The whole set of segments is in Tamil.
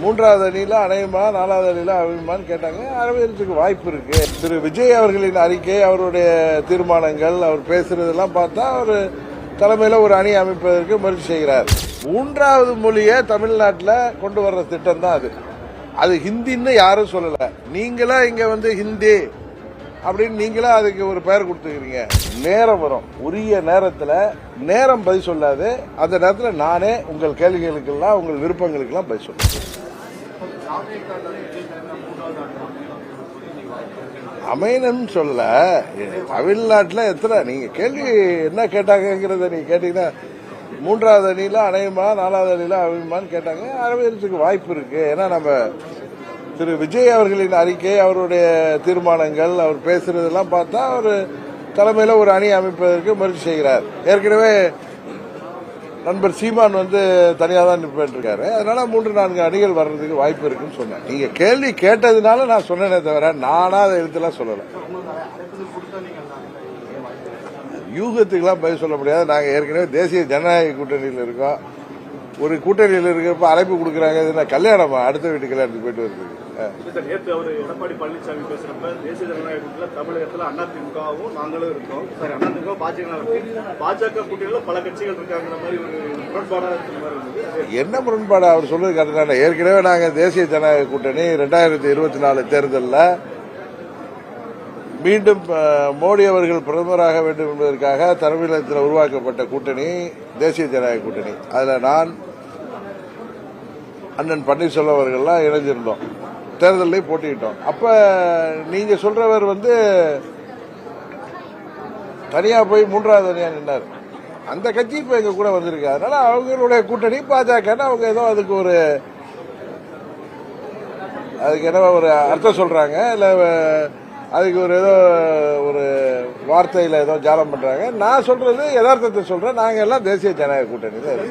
மூன்றாவது அணியில் அணையுமா நாலாவது அணியில அமையுமான்னு கேட்டாங்க. அரவேறதுக்கு வாய்ப்பு இருக்கு. திரு விஜய் அவர்களின் அறிக்கை அவருடைய தீர்மானங்கள் அவர் பேசுறதெல்லாம் பார்த்தா அவர் தலைமையில் ஒரு அணி அமைப்பதற்கு முயற்சி செய்கிறார். மூன்றாவது மொழியை தமிழ்நாட்டில் கொண்டு வர்ற திட்டம் தான் அது. அது ஹிந்தின்னு யாரும் சொல்லலை. நீங்களா இங்கே வந்து ஹிந்தி அப்படின்னு நீங்களா அதுக்கு ஒரு பெயர் கொடுத்துக்கிறீங்க. நேரம் வரும். உரிய நேரத்தில் நேரம் பதில் சொல்லாது. அந்த நேரத்தில் நானே உங்கள் கேள்விகளுக்கெல்லாம் உங்கள் விருப்பங்களுக்கெல்லாம் பதில் சொல்லுவேன் அமையணும்னு சொல்ல தமிழ்நாட்டில் எத்தனை நீங்கள் கேள்வி என்ன கேட்டாங்கிறத நீங்கள் கேட்டீங்கன்னா மூன்றாவது அணியில் அணையுமா நாலாவது அணியில் அமையுமான்னு கேட்டாங்க. அரவேறதுக்கு வாய்ப்பு இருக்குது ஏன்னா நம்ம திரு விஜய் அவர்களின் அறிக்கை அவருடைய தீர்மானங்கள் அவர் பேசுறதெல்லாம் பார்த்தா அவர் தலைமையில் ஒரு அணி அமைப்பதற்கு முயற்சி செய்கிறார். ஏற்கனவே நண்பர் சீமான் வந்து தனியாக தான் நிற்பேன் இருக்காரு அதனால மூன்று நான்கு அணிகள் வர்றதுக்கு வாய்ப்பு இருக்குன்னு சொன்னேன். நீங்க கேள்வி கேட்டதுனால நான் சொன்னேனே தவிர நானா அதை எழுத்துலாம் சொல்லலை. யூகத்துக்கெல்லாம் பதில் சொல்ல முடியாது. நாங்கள் ஏற்கனவே தேசிய ஜனநாயக கூட்டணியில் இருக்கோம். ஒரு கூட்டணியில் இருக்கிறப்ப அழைப்பு கொடுக்குறாங்க இது என்ன கல்யாணமா? அடுத்த வீட்டு கல்யாணத்துக்கு போயிட்டு வருது நேற்று அவர் எடப்பாடி பழனிசாமி பேசுறப்ப தேசிய ஜனநாயக கூட்டத்தில் தமிழகத்தில் அதிமுகவும் நாங்களும் இருக்கோம். சாரி அதிமுக பாஜக பாஜக கூட்டணியில பல கட்சிகள் இருக்காங்கிற மாதிரி ஒரு முரண்பாடா இருக்கிற மாதிரி இருந்தது என்ன முரண்பாடு? அவர் சொல்றது கரெக்டான ஏற்கனவே நாங்கள் தேசிய ஜனநாயக கூட்டணி ரெண்டாயிரத்தி இருபத்தி நாலு தேர்தலில் மீண்டும் மோடி அவர்கள் பிரதமராக வேண்டும் என்பதற்காக தலைமையிலத்தில் உருவாக்கப்பட்ட கூட்டணி தேசிய ஜனநாயக கூட்டணி. அதில் நான் அண்ணன் பன்னீர்செல்வம் அவர்கள்லாம் இணைஞ்சிருந்தோம். தேர்தலையும் போட்டிக்கிட்டோம் அப்போ நீங்கள் சொல்கிறவர் வந்து தனியாக போய் மூன்றாவது அணியா நின்னார். அந்த கட்சி இப்போ எங்கள் கூட வந்திருக்கு. அதனால அவங்களுடைய கூட்டணி பாஜகன்னு அவங்க ஏதோ அதுக்கு ஒரு அதுக்கு என்ன ஒரு அர்த்தம் சொல்கிறாங்க இல்லை அதுக்கு ஒரு ஏதோ ஒரு வார்த்தையில ஏதோ ஜாலம் பண்றாங்க. நான் சொல்றது யதார்த்தத்தை சொல்றேன். நாங்க எல்லாம் தேசிய ஜனநாயக கூட்டணி தான்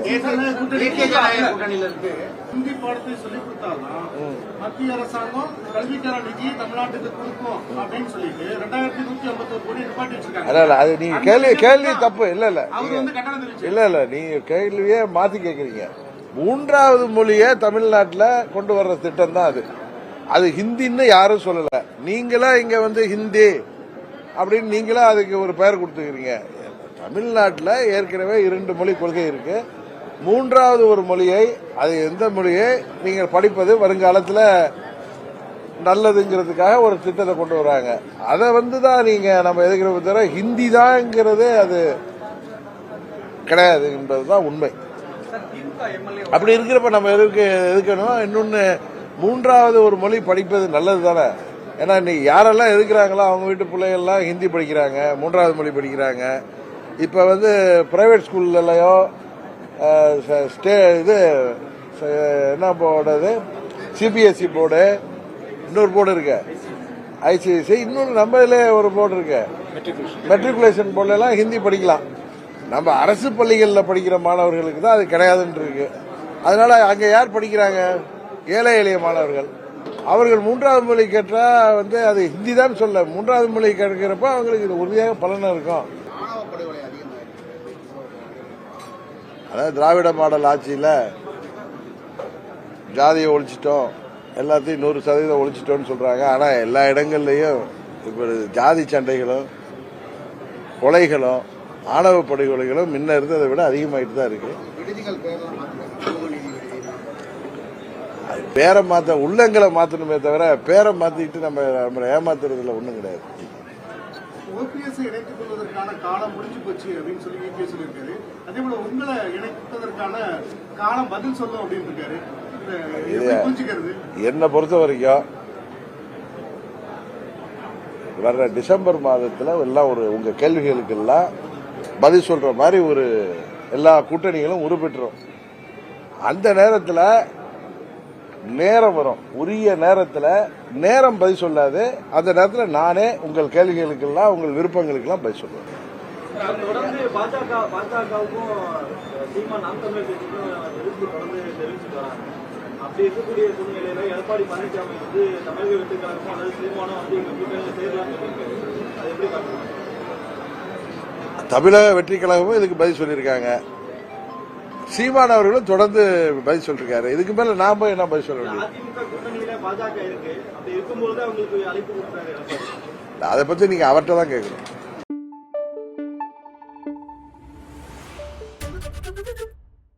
மத்திய அரசாங்கம் கல்விக்கான நிதியை தமிழ்நாட்டுக்கு கொடுக்கும் அப்படின்னு சொல்லிட்டு ரெண்டாயிரத்தி நூத்தி ஐம்பத்தி கோடி நிப்பாட்டி வச்சிருக்காங்க. இல்ல இல்ல அது நீங்க கேள்வி கேள்வி தப்பு. இல்ல இல்ல. அவர் நீங்க வந்து கட்டணம் தெரிவிச்சு இல்ல இல்ல. நீங்க கேள்வியே மாத்தி கேக்குறீங்க. மூன்றாவது மொழியை தமிழ்நாட்டில் கொண்டு வர்ற திட்டம் தான் அது. அது ஹிந்தின்னு யாரும் சொல்லல. நீங்களா இங்க வந்து ஹிந்தி அப்படின்னு நீங்களா அதுக்கு ஒரு பெயர் கொடுத்துக்கிறீங்க. தமிழ்நாட்டில் ஏற்கனவே இரண்டு மொழி கொள்கை இருக்கு. மூன்றாவது ஒரு மொழியை அது எந்த மொழியை நீங்கள் படிப்பது வருங்காலத்தில் நல்லதுங்கிறதுக்காக ஒரு திட்டத்தை கொண்டு வராங்க. அதை வந்து தான் நீங்க நம்ம எதுக்கிறப்ப தவிர ஹிந்தி தான்ங்கிறது அது கிடையாது என்பதுதான் உண்மை. அப்படி இருக்கிறப்ப நம்ம எதுக்கு எதுக்கணும் இன்னொன்னு மூன்றாவது ஒரு மொழி படிப்பது நல்லது தானே? ஏன்னா இன்னைக்கு யாரெல்லாம் எதுக்குறாங்களோ அவங்க வீட்டு பிள்ளைகள்லாம் ஹிந்தி படிக்கிறாங்க மூன்றாவது மொழி படிக்கிறாங்க. இப்போ வந்து பிரைவேட் ஸ்கூல்லலையோ ஸ்டே இது என்ன போர்டு அது? சிபிஎஸ்சி போர்டு இன்னொரு போர்டு இருக்கு. ஐசிஐசி இன்னொரு நம்ம இதில் ஒரு போர்டு இருக்கு. மெட்ரிகுலேஷன் போர்டுலாம் ஹிந்தி படிக்கலாம். நம்ம அரசு பள்ளிகளில் படிக்கிற மாணவர்களுக்கு தான் அது கிடையாதுன்னு இருக்கு. அதனால அங்கே யார் படிக்கிறாங்க? ஏழை எளிய மாணவர்கள். அவர்கள் மூன்றாவது மொழி கேட்டால் வந்து அது ஹிந்தி தான் சொல்ல. மூன்றாவது மொழி கேட்கிறப்ப அவங்களுக்கு இது உறுதியாக பலன் இருக்கும். அதாவது திராவிட மாடல் ஆட்சியில் ஜாதியை ஒழிச்சிட்டோம் எல்லாத்தையும் நூறு சதவீதம் ஒழிச்சிட்டோம்னு சொல்கிறாங்க ஆனால் எல்லா இடங்கள்லையும் இப்போ ஜாதி சண்டைகளும் கொலைகளும் ஆணவ படுகொலைகளும் முன்ன இருந்ததை விட அதிகமாகிட்டு தான் இருக்குது பேரை மாத்த உள்ளங்களை மாத்தணுமே தவிர பேரை மாத்திட்டு நம்ம நம்மளை ஏமாத்துறதுல ஒண்ணும் கிடையாது. ஓபிஎஸ் இணைத்துக் கொள்வதற்கான காலம் முடிஞ்சு போச்சு அப்படின்னு சொல்லி விபிஎஸ் சொல்லியிருக்காரு. அதே போல உங்களை இணைப்பதற்கான காலம் பதில் சொல்லும் அப்படின்னு இருக்காரு. இதை எப்படி புரிஞ்சுக்கிறது. என்னை பொறுத்த வரைக்கும் வர்ற டிசம்பர் மாதத்துல எல்லாம் ஒரு உங்க கேள்விகளுக்கெல்லாம் பதில் சொல்ற மாதிரி ஒரு எல்லா கூட்டணிகளும் உருப்பெற்றோம் அந்த நேரத்துல நேரம் வரும். உரிய நேரத்துல நேரம் பதில் சொல்லாது. அந்த நேரத்துல நானே உங்கள் கேள்விகளுக்கெல்லாம் உங்கள் விருப்பங்களுக்கெல்லாம் பதில் சொல்லுவேன். அப்படி இருக்கக்கூடிய சூழ்நிலையில எடப்பாடி பழனிசாமி வந்து தமிழக வெற்றி கழகமும் அல்லது சீமானும் வந்து எங்க கூட்டணியில் சேரலாம்னு சொல்லியிருக்காரு அது எப்படி பார்க்கணும்? தமிழக வெற்றி கழகமும் இதுக்கு பதில் சொல்லியிருக்காங்க. சீமான் அவர்களும் தொடர்ந்து பதில் சொல்லிருக்காரு. இதுக்கு மேல நான் போய் என்ன பதில் சொல்ல முடியும்? அதை பத்தி நீங்க அவர்கிட்ட தான் கேட்கணும்.